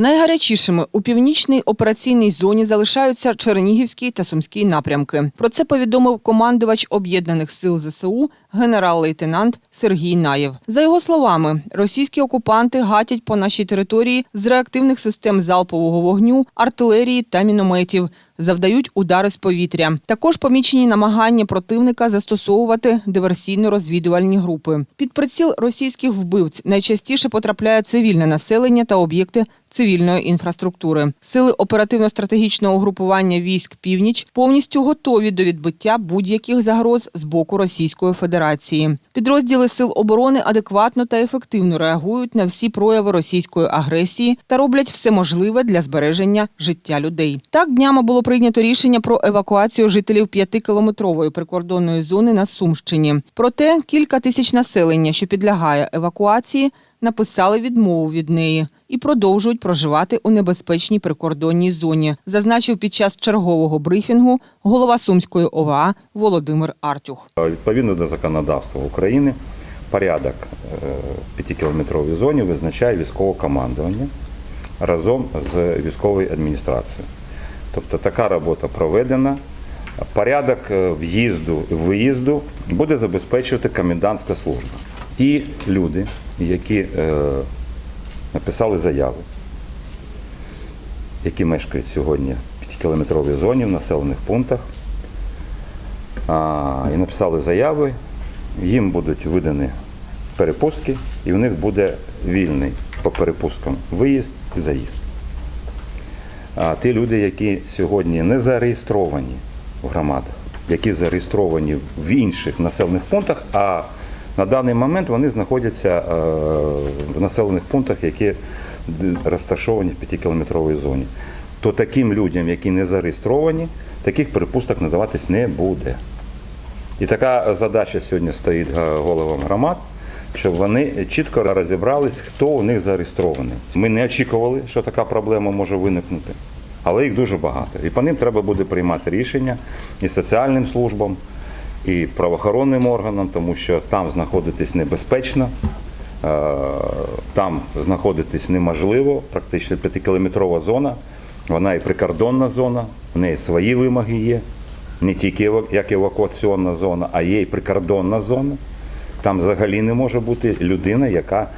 Найгарячішими у північній операційній зоні залишаються Чернігівський та Сумський напрямки. Про це повідомив командувач об'єднаних сил ЗСУ генерал-лейтенант Сергій Наєв. За його словами, російські окупанти гатять по нашій території з реактивних систем залпового вогню, артилерії та мінометів. Завдають удари з повітря. Також помічені намагання противника застосовувати диверсійно-розвідувальні групи. Під приціл російських вбивць найчастіше потрапляє цивільне населення та об'єкти цивільної інфраструктури. Сили оперативно-стратегічного угрупування військ Північ повністю готові до відбиття будь-яких загроз з боку Російської Федерації. Підрозділи сил оборони адекватно та ефективно реагують на всі прояви російської агресії та роблять все можливе для збереження життя людей. Так днями було прийнято рішення про евакуацію жителів п'ятикілометрової прикордонної зони на Сумщині. Проте кілька тисяч населення, що підлягає евакуації, написали відмову від неї і продовжують проживати у небезпечній прикордонній зоні, зазначив під час чергового брифінгу голова Сумської ОВА Володимир Артюх. Відповідно до законодавства України, порядок е, п'ятикілометровій зоні визначає військове командування разом з військовою адміністрацією. Тобто така робота проведена. Порядок е, в'їзду і виїзду буде забезпечувати комендантська служба. Ті люди, які е, написали заяву, які мешкають сьогодні в 5-кілометровій зоні в населених пунктах, і написали заяви, їм будуть видані перепустки, і в них буде вільний по перепусткам виїзд і заїзд. А ті люди, які сьогодні не зареєстровані в громадах, які зареєстровані в інших населених пунктах, а на даний момент вони знаходяться е, в населених пунктах, які розташовані в 5-кілометровій зоні. То таким людям, які не зареєстровані, таких перепусток надаватись не буде. І така задача сьогодні стоїть е, головам громад, щоб вони чітко розібрались, хто у них зареєстрований. Ми не очікували, що така проблема може виникнути, але їх дуже багато. І по ним треба буде приймати рішення і соціальним службам, і правоохоронним органам, тому що там знаходитись небезпечно, е, там знаходитись неможливо, практично п'ятикілометрова зона, вона і прикордонна зона, в неї свої вимоги є не тільки як евакуаційна зона, а є і прикордонна зона. Там взагалі не може бути людина, яка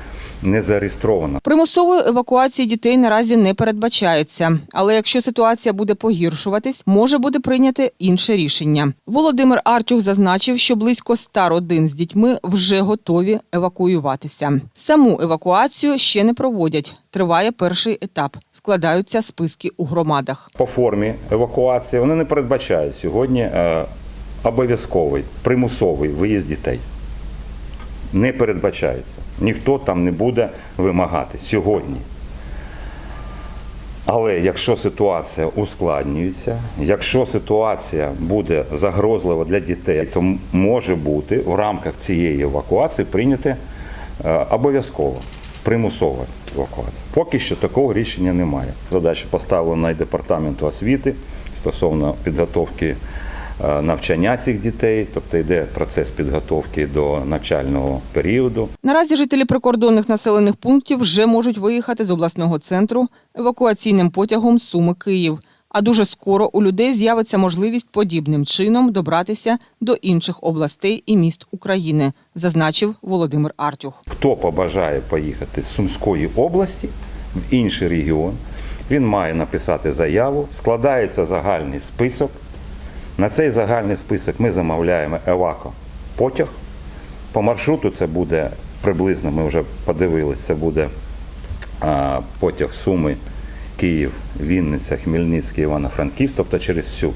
не зареєстрована. Примусової евакуації дітей наразі не передбачається, але якщо ситуація буде погіршуватись, може буде прийняте інше рішення. Володимир Артюх зазначив, що близько 100 родин з дітьми вже готові евакуюватися. Саму евакуацію ще не проводять. Триває перший етап. Складаються списки у громадах. По формі евакуації вони не передбачають сьогодні е, обов'язковий примусовий виїзд дітей. Не передбачається. Ніхто там не буде вимагати сьогодні. Але якщо ситуація ускладнюється, якщо ситуація буде загрозлива для дітей, то може бути в рамках цієї евакуації прийняти е, обов'язково примусова евакуація. Поки що такого рішення немає. Задача поставлена і департаменту освіти стосовно підготовки навчання цих дітей, тобто йде процес підготовки до навчального періоду. Наразі жителі прикордонних населених пунктів вже можуть виїхати з обласного центру евакуаційним потягом Суми-Київ. А дуже скоро у людей з'явиться можливість подібним чином добратися до інших областей і міст України, зазначив Володимир Артюх. Хто побажає поїхати з Сумської області в інший регіон, він має написати заяву, складається загальний список. На цей загальний список ми замовляємо евако потяг. По маршруту це буде приблизно, ми вже подивилися, це буде а, потяг Суми, Київ, Вінниця, Хмельницький, Івано-Франківськ, тобто через всю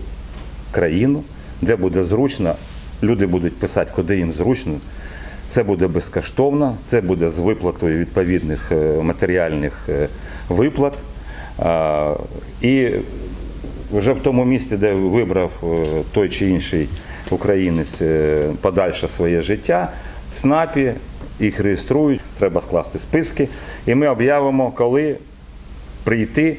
країну, де буде зручно. Люди будуть писати, куди їм зручно. Це буде безкоштовно, це буде з виплатою відповідних е, матеріальних е, виплат. І вже в тому місці, де вибрав е, той чи інший українець е, подальше своє життя, ЦНАПі їх реєструють, треба скласти списки, і ми об'явимо, коли прийти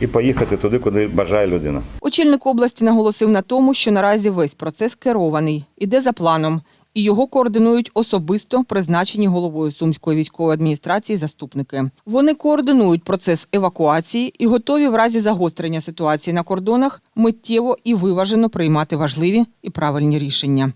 і поїхати туди, куди бажає людина. Очільник області наголосив на тому, що наразі весь процес керований, іде за планом, і його координують особисто призначені головою Сумської військової адміністрації заступники. Вони координують процес евакуації і готові в разі загострення ситуації на кордонах миттєво і виважено приймати важливі і правильні рішення.